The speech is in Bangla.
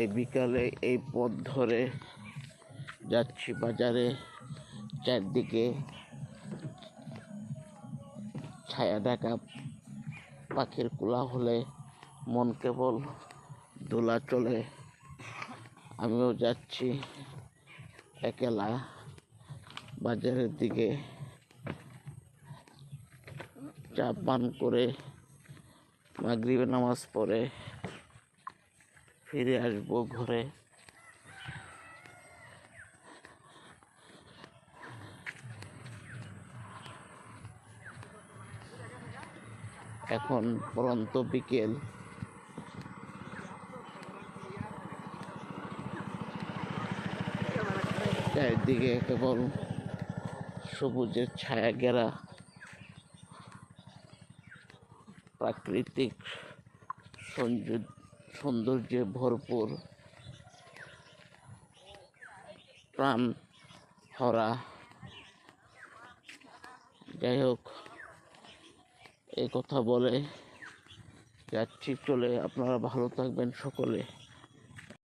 এই বিকালে এই পথ ধরে যাচ্ছি বাজারে। চারদিকে ছায়া ঢাকা পাখির কোলাহলে মন কেবল দোলা চলে। আমিও যাচ্ছি একলা বাজারের দিকে। চা পান করে মাগরিবে নামাজ পড়ে। ফিরে আসব ঘরে। এখন পরন্ত বিকেল। চারিদিকে কেবল সবুজের ছায়া ঘেরা। প্রাকৃতিক সৌন্দর্য- সৌন্দর্যে ভরপুর। প্রাণ হরা যাই হোক এই কথা বলে যাচ্ছি চলে। আপনারা ভালো থাকবেন সকলে।